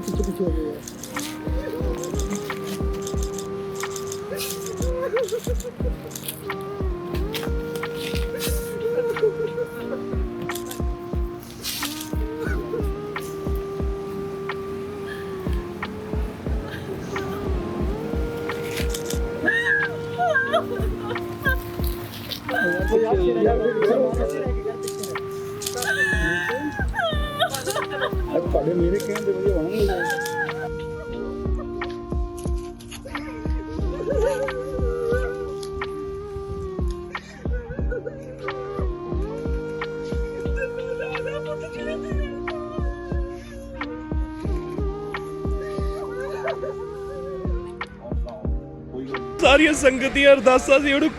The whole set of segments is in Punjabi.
ਪਿੱਛੇ ਪਿੱਛੇ ਹੋ ਗਏ ਆ। ਤੁਹਾਡੇ ਮੇਰੇ ਕਹਿਣ ਦੇ ਵਧੀਆ ਬਣਨਗੇ ਸਾਰੀਆਂ ਸੰਗਤ ਅਰਦਾਸਾਂ ਸੀ ਉਹਨੂੰ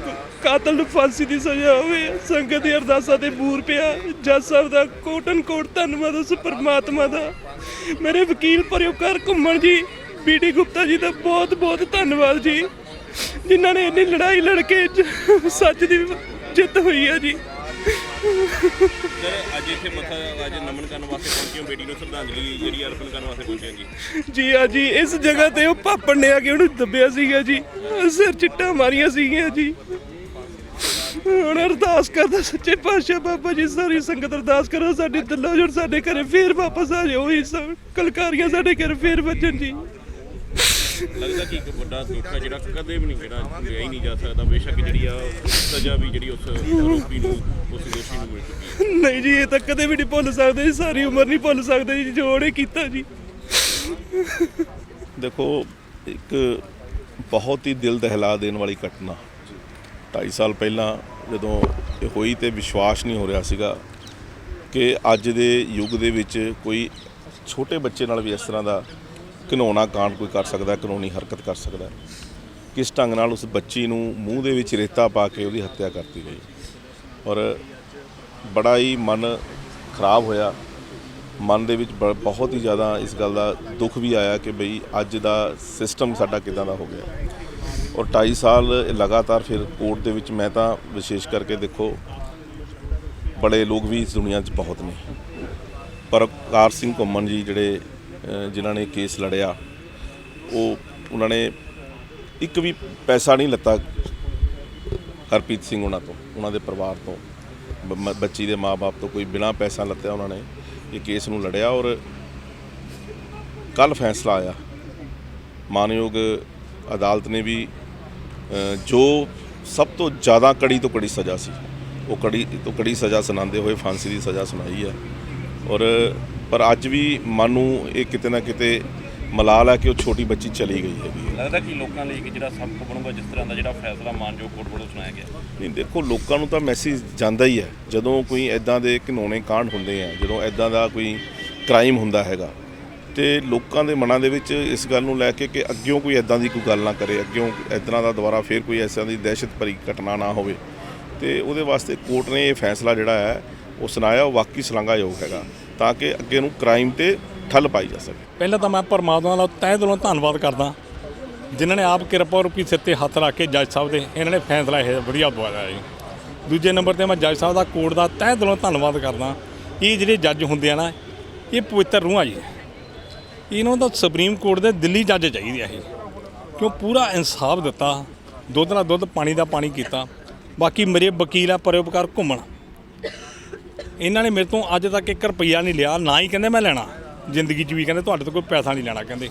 ਕਾਤਲ ਨੂੰ ਫਾਂਸੀ ਦੀ ਸਜ਼ਾ ਹੋਵੇ ਸੰਗਤ ਦੀ ਅਰਦਾਸਾਂ ਤੇ ਬੂਰ ਪਿਆ। ਜੱਜ ਸਾਹਿਬ ਦਾ ਕੋਟਨ ਕੋਟ ਧੰਨਵਾਦ ਉਸ ਪਰਮਾਤਮਾ ਦਾ। ਮੇਰੇ ਵਕੀਲ ਪਰਿਉਕਾਰ ਘੁੰਮਣ ਜੀ ਬੀਡੀ ਗੁਪਤਾ ਜੀ ਦਾ ਬਹੁਤ ਬਹੁਤ ਧੰਨਵਾਦ ਜੀ। ਜਿਨ੍ਹਾਂ ਨੇ ਇੰਨੀ ਲੜਾਈ ਲੜ ਕੇ ਸੱਚ ਦੀ ਜਿੱਤ ਹੋਈ ਹੈ ਜੀ। ਸਰ ਅੱਜ ਇੱਥੇ ਮੱਥਾ ਅੱਜ ਨਮਨ ਕਰਨ ਵਾਸਤੇ ਪਹੁੰਚੇ ਹੋ ਬੇਟੀ ਨੂੰ ਸ਼ਰਧਾਂਜਲੀ ਜਿਹੜੀ ਆ ਅਰਪਣ ਕਰਨ ਵਾਸਤੇ ਪਹੁੰਚੇ ਹੋ ਜੀ। ਜੀ ਆ ਜੀ ਇਸ ਜਗ੍ਹਾ ਤੇ ਉਹ ਪਾਪੜ ਨੇ ਆ ਕੇ ਉਹਨੂੰ ਦੱਬਿਆ ਸੀਗਾ ਜੀ। ਸਿਰ ਚਿੱਟਾ ਮਾਰੀਆਂ ਸੀਗੀਆਂ ਜੀ। ਹੁਣ ਅਰਦਾਸ ਕਰਦਾ ਸੱਚੇ ਪਾਤਸ਼ਾਹ ਬਾਬਾ ਜੀ ਸਾਰੀ ਸੰਗਤ ਅਰਦਾਸ ਕਰੋ ਸਾਡੇ ਦਿਲੋਂ ਜੁੜ ਸਾਡੇ ਘਰੇ ਫੇਰ ਵਾਪਸ ਆ ਜਾਓ ਹੀ ਸਭ ਕਲਕਾਰੀਆਂ ਸਾਡੇ ਘਰ ਫੇਰ ਵੱਜਣ ਜੀ। ਲੱਗਦਾ ਕਿ ਇੱਕ ਵੱਡਾ ਦੁੱਖ ਹੈ ਜਿਹੜਾ ਕਦੇ ਵੀ ਨਹੀਂ ਜਿਹੜਾ ਲਿਆ ਹੀ ਨਹੀਂ ਜਾ ਸਕਦਾ। ਬੇਸ਼ੱਕ ਜਿਹੜੀ ਆ ਸਜ਼ਾ ਵੀ ਜਿਹੜੀ ਉਸ ਆਰੋਪੀ ਨੂੰ ਉਸ ਦੋਸ਼ੀ ਨੂੰ ਮਿਲ ਚੁੱਕੀ ਹੈ। ਨਹੀਂ ਜੀ ਇਹ ਤਾਂ ਕਦੇ ਵੀ ਨਹੀਂ ਭੁੱਲ ਸਕਦੇ ਜੀ ਸਾਰੀ ਉਮਰ ਨਹੀਂ ਭੁੱਲ ਸਕਦੇ ਜੀ ਜੋ ਉਹਨੇ ਕੀਤਾ ਜੀ। ਦੇਖੋ ਇੱਕ ਬਹੁਤ ਹੀ ਦਿਲ ਦਹਿਲਾ ਦੇਣ ਵਾਲੀ ਘਟਨਾ। 2.5 ਸਾਲ ਪਹਿਲਾਂ ਜਦੋਂ ਇਹ ਹੋਈ ਤੇ ਵਿਸ਼ਵਾਸ ਨਹੀਂ ਹੋ ਰਿਹਾ ਸੀਗਾ ਕਿ ਅੱਜ ਦੇ ਯੁੱਗ ਦੇ ਵਿੱਚ ਕੋਈ ਛੋਟੇ ਬੱਚੇ ਨਾਲ ਵੀ ਇਸ ਤਰ੍ਹਾਂ ਦਾ ਘਿਨੌਣਾ ਕਾਂਡ ਕੋਈ ਕਰ ਸਕਦਾ ਕਾਨੂੰਨੀ ਹਰਕਤ ਕਰ ਸਕਦਾ। ਕਿਸ ਢੰਗ ਨਾਲ ਉਸ ਬੱਚੀ ਨੂੰ ਮੂੰਹ ਦੇ ਵਿੱਚ ਰੇਤਾ ਪਾ ਕੇ ਉਹਦੀ ਹੱਤਿਆ ਕਰਤੀ ਗਈ। ਔਰ ਬੜਾ ਹੀ ਮਨ ਖਰਾਬ ਹੋਇਆ। ਮਨ ਦੇ ਵਿੱਚ ਬ- ਬਹੁਤ ਹੀ ਜ਼ਿਆਦਾ ਇਸ ਗੱਲ ਦਾ ਦੁੱਖ ਵੀ ਆਇਆ ਕਿ ਬਈ ਅੱਜ ਦਾ ਸਿਸਟਮ ਸਾਡਾ ਕਿਦਾਂ ਦਾ ਹੋ ਗਿਆ। ਔਰ 2.5 ਸਾਲ ਲਗਾਤਾਰ ਫਿਰ ਕੋਰਟ ਦੇ ਵਿੱਚ ਮੈਂ ਤਾਂ ਵਿਸ਼ੇਸ਼ ਕਰਕੇ ਦੇਖੋ, ਬੜੇ ਲੋਕ ਵੀ ਇਸ ਦੁਨੀਆ 'ਚ ਬਹੁਤ ਨੇ। ਪਰ ਕਾਰ ਸਿੰਘ ਘੁੰਮਣ ਜੀ ਜਿਹੜੇ ਜਿਨ੍ਹਾਂ ਨੇ ਕੇਸ ਲੜਿਆ, ਉਹ, ਉਹਨਾਂ ਨੇ ਇੱਕ ਵੀ ਪੈਸਾ ਨਹੀਂ ਲੱਤਾ ਹਰਪ੍ਰੀਤ ਸਿੰਘ ਉਹਨਾਂ ਤੋਂ, ਉਹਨਾਂ ਦੇ ਪਰਿਵਾਰ ਤੋਂ। ਬੱਚੀ ਦੇ ਮਾਪੇ ਤੋਂ ਕੋਈ ਬਿਨਾ ਪੈਸਾ ਲੱਤਿਆ ਉਹਨਾਂ ਨੇ ਇਹ ਕੇਸ ਨੂੰ ਲੜਿਆ ਔਰ ਕੱਲ ਫੈਸਲਾ ਆਇਆ। ਮਾਨਯੋਗ ਅਦਾਲਤ ਨੇ ਵੀ ਜੋ ਸਭ ਤੋਂ ਜ਼ਿਆਦਾ ਕੜੀ ਤੋਂ ਕੜੀ ਸਜ਼ਾ ਸੀ। ਉਹ ਕੜੀ ਤੋਂ ਕੜੀ ਸਜ਼ਾ ਸੁਣਾਉਂਦੇ ਹੋਏ ਫਾਂਸੀ ਦੀ ਸਜ਼ਾ ਸੁਣਾਈ ਹੈ। ਔਰ ਪਰ ਅੱਜ ਵੀ ਮਨ ਨੂੰ ਇਹ ਕਿਤੇ ਨਾ ਕਿਤੇ ਮਲਾਲ ਹੈ ਕਿ ਉਹ ਛੋਟੀ ਬੱਚੀ ਚਲੀ ਗਈ ਹੈਗੀ ਹੈ। ਲੱਗਦਾ ਕਿ ਲੋਕਾਂ ਲਈ ਇੱਕ ਜਿਹੜਾ ਸਬਕ ਬਣੂਗਾ ਜਿਸ ਤਰ੍ਹਾਂ ਦਾ ਜਿਹੜਾ ਫੈਸਲਾ ਮਾਨਯੋਗ ਕੋਰਟ ਵੱਲੋਂ ਸੁਣਾਇਆ ਗਿਆ। ਨਹੀਂ ਦੇਖੋ ਲੋਕਾਂ ਨੂੰ ਤਾਂ ਮੈਸੇਜ ਜਾਂਦਾ ਹੀ ਹੈ। ਜਦੋਂ ਕੋਈ ਐਦਾਂ ਦੇ ਘਿਨੌਣੇ ਕਾਂਡ ਹੁੰਦੇ ਆ ਜਦੋਂ ਐਦਾਂ ਦਾ ਕੋਈ ਕ੍ਰਾਈਮ ਹੁੰਦਾ ਹੈਗਾ ਤੇ ਲੋਕਾਂ ਦੇ ਮਨਾਂ ਦੇ ਵਿੱਚ ਇਸ ਗੱਲ ਨੂੰ ਲੈ ਕੇ ਕਿ ਅੱਗਿਓਂ ਕੋਈ ਐਦਾਂ ਦੀ ਕੋਈ ਗੱਲ ਨਾ ਕਰੇ, ਅੱਗਿਓਂ ਇਦਾਂ ਦਾ ਦੁਬਾਰਾ ਫੇਰ ਕੋਈ ਐਸਾਂ ਦੀ ਦਹਿਸ਼ਤ ਭਰੀ ਘਟਨਾ ਨਾ ਹੋਵੇ। ਤੇ ਉਹਦੇ ਵਾਸਤੇ ਕੋਰਟ ਨੇ ਇਹ ਫੈਸਲਾ ਜਿਹੜਾ ਹੈ, ਉਹ ਸੁਣਾਇਆ, ਉਹ ਵਾਕਈ ਸ਼ਲਾਘਾਯੋਗ ਹੈਗਾ ਤਾਂ ਕਿ ਅੱਗੇ ਨੂੰ ਕ੍ਰਾਈਮ ਤੇ ਠੱਲ ਪਾਈ ਜਾ ਸਕੇ। ਪਹਿਲਾਂ ਤਾਂ ਮੈਂ ਪਰਮਾਤਮਾ ਦਾ ਤਹਿ ਦਿਲੋਂ ਧੰਨਵਾਦ ਕਰਦਾ, ਜਿਨ੍ਹਾਂ ਨੇ ਆਪ ਕਿਰਪਾ ਰੂਪੀ ਸਿਰ ਤੇ ਹੱਥ ਰੱਖ ਕੇ ਜੱਜ ਸਾਹਿਬ ਦੇ ਇਹਨਾਂ ਨੇ ਫੈਸਲਾ ਇਹ ਵਧੀਆ ਦਵਾਇਆ ਜੀ। ਦੂਜੇ ਨੰਬਰ ਤੇ ਮੈਂ ਜੱਜ ਸਾਹਿਬ ਦਾ ਕੋਰਟ ਦਾ ਤਹਿ ਦਿਲੋਂ ਧੰਨਵਾਦ ਕਰਦਾ, ਇਹ ਜਿਹੜੇ ਜੱਜ ਹੁੰਦੇ ਆ ਨਾ, ਇਹ ਪਵਿੱਤਰ ਰੂਹਾਂ ਜੀ। ਇਹਨਾਂ ਦਾ ਸੁਪਰੀਮ ਕੋਰਟ ਦੇ ਦਿੱਲੀ ਜੱਜ ਚਾਹੀਦੇ ਆ ਇਹ। ਕਿਉਂ ਪੂਰਾ ਇਨਸਾਫ ਦਿੱਤਾ, ਦੁੱਧ ਨਾਲ ਦੁੱਧ, ਪਾਣੀ ਦਾ ਪਾਣੀ ਕੀਤਾ, ਬਾਕੀ ਮੇਰੇ ਵਕੀਲ ਆ, ਪਰਉਪਕਾਰ ਘੁੰਮਣ। ਇਹਨਾਂ ਨੇ ਮੇਰੇ ਤੋਂ ਅੱਜ ਤੱਕ 1 ਰੁਪਈਆ ਨਹੀਂ ਲਿਆ, ਨਾ ਹੀ ਕਹਿੰਦੇ ਮੈਂ ਲੈਣਾ। ਜ਼ਿੰਦਗੀ 'ਚ ਵੀ ਕਹਿੰਦੇ ਤੁਹਾਡੇ ਤੋਂ ਕੋਈ ਪੈਸਾ ਨਹੀਂ ਲੈਣਾ ਕਹਿੰਦੇ।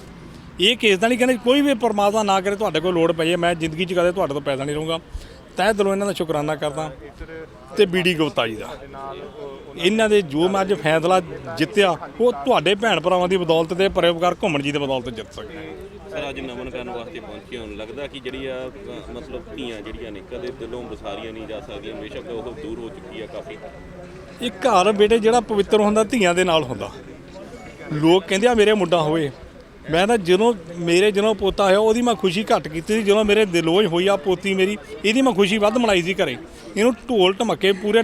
ਇਹ ਕੇਸ ਦਾ ਨਹੀਂ ਕਹਿੰਦੇ ਕੋਈ ਵੀ ਪਰਮਾਤਮਾ ਨਾ ਕਰੇ, ਤੁਹਾਡੇ ਕੋਲ ਲੋੜ ਪਈ ਹੈ, ਮੈਂ ਜ਼ਿੰਦਗੀ 'ਚ ਕਦੇ ਤੁਹਾਡੇ ਤੋਂ ਪੈਸਾ ਨਹੀਂ ਲਵਾਂਗਾ ਤਹਿ ਦਿਲੋਂ ਇਹਨਾਂ ਦਾ ਸ਼ੁਕਰਾਨਾ ਕਰਦਾ ਤੇ ਬੀਡੀ ਗੁਪਤਾ ਜੀ ਦਾ। ਇਹਨਾਂ ਦੇ ਜੋ ਮੈਂ ਅੱਜ ਫੈਸਲਾ ਜਿੱਤਿਆ ਉਹ ਤੁਹਾਡੇ ਭੈਣ ਭਰਾਵਾਂ ਦੀ ਬਦੌਲਤ ਤੇ ਪਰਉਪਕਾਰ ਘੁੰਮਣ ਜੀ ਦੀ ਬਦੌਲਤ ਜਿੱਤ ਸਕਿਆ ਸਰ ਅੱਜ ਨਮਨ ਕਰਨ ਵਾਸਤੇ ਪਹੁੰਚੇ ਹੋਣ ਲੱਗਦਾ ਕਿ ਜਿਹੜੀ ਆ ਮਤਲਬ ਧੀਆਂ ਜਿਹੜੀਆਂ ਨੇ ਕਦੇ ਦਿਲੋਂ ਵਿਸਾਰੀਆਂ ਨਹੀਂ ਜਾ ਸਕਦੀਆਂ ਬੇਸ਼ੱਕ ਉਹ ਦੂਰ ਹੋ ਚੁੱਕੀ ਆ ਕਾਫੀ। ਇਹ ਘਰ ਬੇਟੇ ਜਿਹੜਾ ਪਵਿੱਤਰ ਹੁੰਦਾ ਧੀਆਂ ਦੇ ਨਾਲ ਹੁੰਦਾ। ਲੋਕ ਕਹਿੰਦੇ ਆ ਮੇਰੇ ਮੁੰਡਾ ਹੋਵੇ। ਮੈਂ ਤਾਂ ਜਦੋਂ ਮੇਰੇ ਜਦੋਂ ਪੋਤਾ ਹੋਇਆ ਉਹਦੀ ਮੈਂ ਖੁਸ਼ੀ ਘੱਟ ਕੀਤੀ ਸੀ। ਜਦੋਂ ਮੇਰੇ ਦਿਲੋਜ਼ ਹੋਈ ਆ ਪੋਤੀ ਮੇਰੀ, ਇਹਦੀ ਮੈਂ ਖੁਸ਼ੀ ਵੱਧ ਮਨਾਈ ਸੀ ਘਰੇ। ਇਹਨੂੰ ਢੋਲ ਢਮੱਕੇ ਪੂਰੇ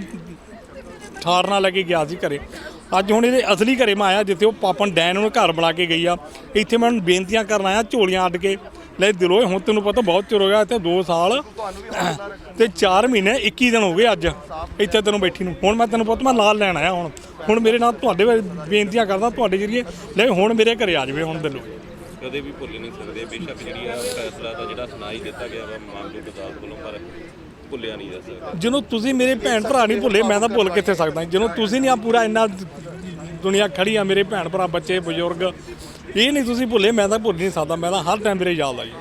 ਠਾਰ ਨਾਲ ਲੈ ਕੇ ਗਿਆ ਸੀ ਘਰੇ। ਅੱਜ ਹੁਣ ਇਹਦੇ ਅਸਲੀ ਘਰੇ ਮੈਂ ਆਇਆ, ਜਿੱਥੇ ਉਹ ਪਾਪਨ ਡੈਨ ਉਹਨੂੰ ਘਰ ਬਣਾ ਕੇ ਗਈ ਆ। ਇੱਥੇ ਮੈਂ ਉਹਨੂੰ ਬੇਨਤੀਆਂ ਕਰਨ ਆਇਆ, ਝੋਲੀਆਂ ਅੱਡ ਕੇ। ਲੈ ਦਿਲੋਂ ਹੁਣ ਤੈਨੂੰ ਪਤਾ ਬਹੁਤ ਚਿਰ ਹੋ ਗਿਆ ਇੱਥੇ 2 ਸਾਲ। ਤੇ 4 ਮਹੀਨੇ 21 ਦਿਨ ਹੋ ਗਏ ਅੱਜ। ਇੱਥੇ ਤੈਨੂੰ ਬੈਠੀ ਨੂੰ। ਹੁਣ ਮੈਂ ਤੈਨੂੰ ਪੁੱਤ ਮੈਂ ਨਾਲ ਲੈਣ ਆਇਆ ਹੁਣ। ਹੁਣ ਮੇਰੇ ਨਾਲ ਤੁਹਾਡੇ ਬੇਨਤੀਆਂ ਕਰਦਾ ਤੁਹਾਡੇ ਜਰੀਏ। ਲੈ ਹੁਣ ਮੇਰੇ ਘਰੇ ਆ ਜਾਵੇ ਹੁਣ ਦਿਲੋਂ। ਕਦੇ ਵੀ ਭੁੱਲ ਨਹੀਂ ਸਕਦੇ। ਬੇਸ਼ੱਕ ਜਿਹੜੀ ਆ ਫੈਸਲਾ ਤਾਂ ਜਿਹੜਾ ਸੁਣਾਈ ਦਿੱਤਾ ਗਿਆ ਵਾ ਮਾਨਯੋਗ ਅਦਾਲਤ ਵੱਲੋਂ ਪਰ ਭੁੱਲਿਆ ਨਹੀਂ ਜਾ ਸਕਦਾ। ਜਦੋਂ ਤੁਸੀਂ ਮੇਰੇ ਭੈਣ ਭਰਾ ਨਹੀਂ ਭੁੱਲੇ ਮੈਂ ਤਾਂ ਭੁੱਲ ਕਿੱਥੇ ਸਕਦਾ। ਜਦੋਂ ਤੁਸੀਂ ਨਹੀਂ ਆ ਪੂਰਾ ਇੰਨਾ ਦੁਨੀਆ ਖੜੀ ਆ ਮੇਰੇ ਭੈਣ ਭਰਾ ਬੱਚੇ ਬਜ਼ੁਰਗ ਇਹ ਨਹੀਂ ਤੁਸੀਂ ਭੁੱਲੇ ਮੈਂ ਤਾਂ ਭੁੱਲ ਨਹੀਂ ਸਕਦਾ ਮੈਂ ਤਾਂ ਹਰ ਟਾਈਮ ਮੇਰੇ ਯਾਦ ਆ ਜੀ।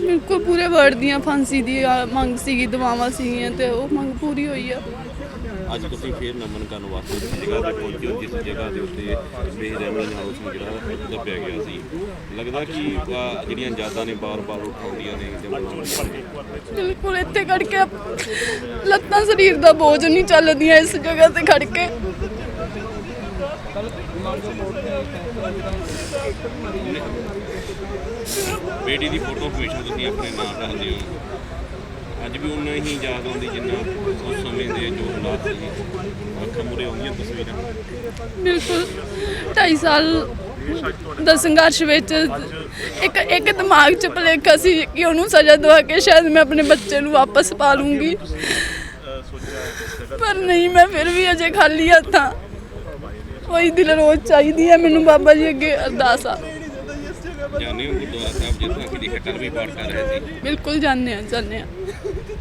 ਮੇਰੇ ਕੋਲ ਪੂਰੇ ਵਰਡ ਦੀਆਂ ਫਾਂਸੀ ਦੀ ਆ, ਮੰਗ ਸੀਗੀ ਦਵਾਵਾਂ ਸੀਗੀਆਂ ਤੇ ਉਹ ਮੰਗ ਪੂਰੀ ਹੋਈ ਆ। ਅੱਜ ਤੁਸੀਂ ਫੇਰ ਨਮਨ ਕਰਨ ਵਾਸਤੇ ਉਸ ਜਗ੍ਹਾ ਤੇ ਪਹੁੰਚੇ ਹੋ ਜਿਸ ਜਗ੍ਹਾ ਦੇ ਉੱਤੇ ਬੇਰਹਿਮੀ ਨਾਲ ਉਸ ਨੂੰ ਜਿਹੜਾ ਦੱਬਿਆ ਗਿਆ ਸੀ। ਲੱਗਦਾ ਕਿ ਜਿਹੜੀਆਂ ਯਾਦਾਂ ਨੇ ਬਾਰ-ਬਾਰ ਉਠਾਉਂਦੀਆਂ ਨੇ ਬਣਾਉਂਦੀਆਂ ਨੇ। ਬਿਲਕੁਲ ਇੱਥੇ ਖੜ ਕੇ ਲੱਤਾਂ ਸਰੀਰ ਦਾ ਬੋਝ ਨਹੀਂ ਚੱਲਦੀਆਂ ਇਸ ਜਗ੍ਹਾ ਤੇ ਖੜ ਕੇ। ਬੇਟੀ ਦੀ ਫੋਟੋ ਹਮੇਸ਼ਾ ਤੁਸੀਂ ਆਪਣੇ ਨਾਲ ਰੱਖਦੇ ਹੋ। ਅੱਜ ਵੀ ਉਨਾ ਹੀ ਯਾਦ ਆਉਂਦੀ ਜਿੰਨਾ ਉਸ ਸਮੇਂ ਦੇ ਜੋ ਹਾਲਾਤ ਸੀ। ਅੱਖਾਂ ਮੂਹਰੇ ਆਉਂਦੀਆਂ ਤਸਵੀਰਾਂ। ਬਿਲਕੁਲ। 2.5 ਸਾਲ ਦਾ ਸੰਘਰਸ਼ ਵਿੱਚ ਇੱਕ ਇੱਕ ਦਿਮਾਗ 'ਚ ਭੁਲੇਖਾ ਸੀ ਕਿ ਉਹਨੂੰ ਸਜ਼ਾ ਦਵਾ ਕੇ ਸ਼ਾਇਦ ਮੈਂ ਆਪਣੇ ਬੱਚੇ ਨੂੰ ਵਾਪਸ ਪਾ ਲੂੰਗੀ। ਪਰ ਨਹੀਂ ਮੈਂ ਫਿਰ ਵੀ ਅਜੇ ਖਾਲੀ ਹੱਥਾਂ ਕੋਈ ਦਿਲ ਰੋਜ਼ ਚਾਹੀਦੀ ਹੈ ਮੈਨੂੰ ਬਾਬਾ ਜੀ ਅੱਗੇ ਅਰਦਾਸ ਆ। ਜਾਣੇ ਗੁਰਦੁਆਰਾ ਸਾਹਿਬ ਜਿੱਥੇ ਦੀ ਹਟਲ ਵੀ ਪਾਠ ਕਰ ਰਹੇ ਸੀ। ਬਿਲਕੁਲ ਜਾਣਦੇ ਆ ਜਾਣਦੇ ਆ।